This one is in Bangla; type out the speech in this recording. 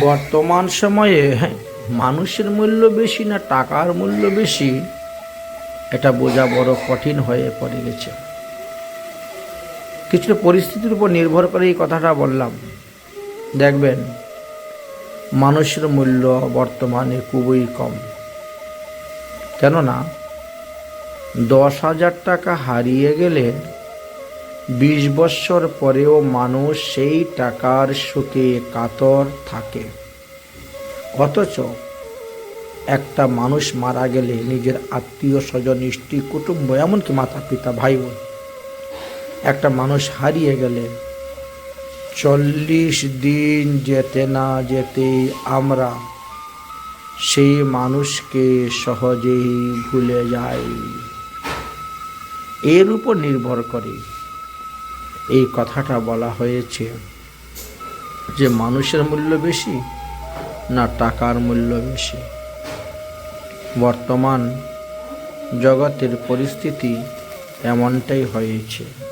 বর্তমান সময়ে মানুষের মূল্য বেশি না টাকার মূল্য বেশি, এটা বোঝা বড় কঠিন হয়ে পড়ে গেছে। কিছুটা পরিস্থিতির উপর নির্ভর করে এই কথাটা বললাম। দেখবেন, মানুষের মূল্য বর্তমানে খুবই কম। কেননা, দশ হাজার টাকা হারিয়ে গেলে বিশ বৎসর পরেও মানুষ সেই টাকার শোকে কাতর থাকে। অথচ একটা মানুষ মারা গেলে নিজের আত্মীয় স্বজন, স্ত্রী, কুটুম্ব, এমনকি মাতা পিতা, ভাই বোন, একটা মানুষ হারিয়ে গেলে চল্লিশ দিন যেতে না যেতেই আমরা সেই মানুষকে সহজেই ভুলে যাই। এর উপর নির্ভর করে এই কথাটা বলা হয়েছে যে মানুষের মূল্য বেশি না টাকার মূল্য বেশি। বর্তমান জগতের পরিস্থিতি এমনটাই হয়েছে।